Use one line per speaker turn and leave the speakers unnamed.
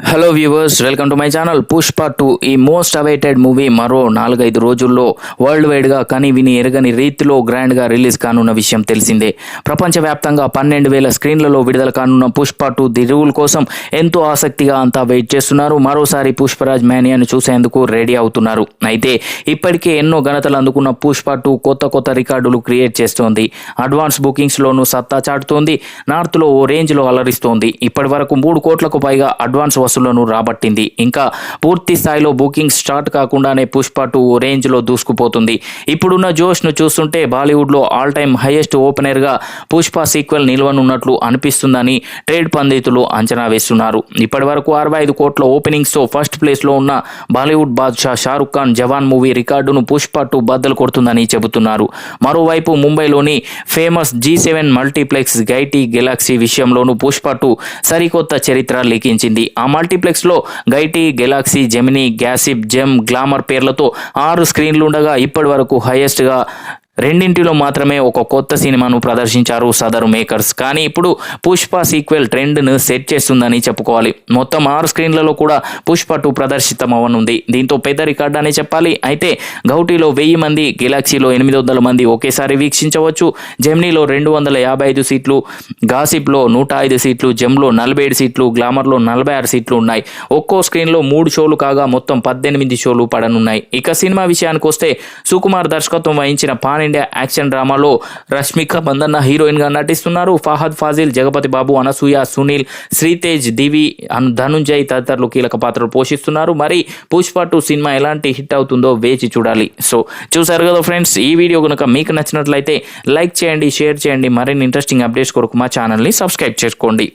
Hello viewers welcome to my channel Pushpa two ఈ most awaited movie మరో నాలుగైదు రోజుల్లో వరల్డ్ వైడ్గా కని విని ఎరగని రీతిలో గ్రాండ్గా రిలీజ్ కానున్న విషయం తెలిసిందే. ప్రపంచవ్యాప్తంగా పన్నెండు వేల స్క్రీన్లలో విడుదల కానున్న పుష్ప టూ ది రూల్ కోసం ఎంతో ఆసక్తిగా అంతా వెయిట్ చేస్తున్నారు. మరోసారి పుష్పరాజ్ మేనియాను చూసేందుకు రెడీ అవుతున్నారు. అయితే ఇప్పటికే ఎన్నో ఘనతలు అందుకున్న పుష్ప టూ కొత్త కొత్త రికార్డులు క్రియేట్ చేస్తోంది. అడ్వాన్స్ బుకింగ్స్లోనూ సత్తా చాటుతోంది. నార్త్లో ఓ రేంజ్లో అలరిస్తోంది. ఇప్పటి వరకు మూడు కోట్లకు పైగా అడ్వాన్స్ బస్సులను రాబట్టింది. ఇంకా పూర్తి స్థాయిలో బుకింగ్ స్టార్ట్ కాకుండానే పుష్ప టూ రేంజ్లో దూసుకుపోతుంది. ఇప్పుడున్న జోష్ను చూస్తుంటే బాలీవుడ్లో ఆల్ టైమ్ హైయెస్ట్ ఓపెనర్గా పుష్ప సీక్వెల్ నిల్వనున్నట్లు అనిపిస్తుందని ట్రేడ్ పండితులు అంచనా వేస్తున్నారు. ఇప్పటి వరకు అరవై ఐదు కోట్ల ఓపెనింగ్స్తో ఫస్ట్ ప్లేస్లో ఉన్న బాలీవుడ్ బాద్షా షారుఖ్ ఖాన్ జవాన్ మూవీ రికార్డును పుష్ప టూ బద్దలు కొడుతుందని చెబుతున్నారు. మరోవైపు ముంబైలోని famous G seven multiplex Gaiety Galaxy విషయంలోనూ పుష్ప టూ సరికొత్త చరిత్ర లిఖించింది. ఆ మల్టీప్లెక్స్లో Gaiety Galaxy Gemini Gossip Gem Glamour పేర్లతో ఆరు స్క్రీన్లు ఉండగా ఇప్పటి వరకు హైయెస్ట్గా రెండింటిలో మాత్రమే ఒక కొత్త సినిమాను ప్రదర్శించారు సదరు మేకర్స్. కానీ ఇప్పుడు పుష్ప సీక్వెల్ ట్రెండ్ను సెట్ చేస్తుందని చెప్పుకోవాలి. మొత్తం ఆరు స్క్రీన్లలో కూడా పుష్ప టూ ప్రదర్శితమవనుంది దీంతో పెద్ద రికార్డు అనే చెప్పాలి. అయితే గౌటీలో వెయ్యి మంది గెలాక్సీలో ఎనిమిది వందల మంది ఒకేసారి వీక్షించవచ్చు. జెమ్నీలో రెండు వందల యాభై ఐదు సీట్లు గాసిప్లో నూట ఐదు సీట్లు జెమ్లో నలభై ఏడు సీట్లు గ్లామర్లో నలభై ఆరు సీట్లు ఉన్నాయి. ఒక్కో స్క్రీన్లో మూడు షోలు కాగా మొత్తం పద్దెనిమిది షోలు పడనున్నాయి. ఇక సినిమా విషయానికి వస్తే సుకుమార్ దర్శకత్వం వహించిన పాని ఇండియా యాక్షన్ డ్రామాలో రష్మిక మందన్న హీరోయిన్గా నటిస్తున్నారు. ఫహద్ ఫాజిల్ జగపతి బాబు అనసూయ సునీల్ శ్రీతేజ్ దివి ధనుంజయ్ తదితరులు కీలక పాత్రలు పోషిస్తున్నారు. మరి పుష్ప టూ సినిమా ఎలాంటి హిట్ అవుతుందో వేచి చూడాలి. సో చూసారు కదా ఫ్రెండ్స్ ఈ వీడియో కనుక మీకు నచ్చినట్లయితే లైక్ చేయండి షేర్ చేయండి. మరిన్ని ఇంట్రెస్టింగ్ అప్డేట్స్ కొరకు మా ఛానల్ని సబ్స్క్రైబ్ చేసుకోండి.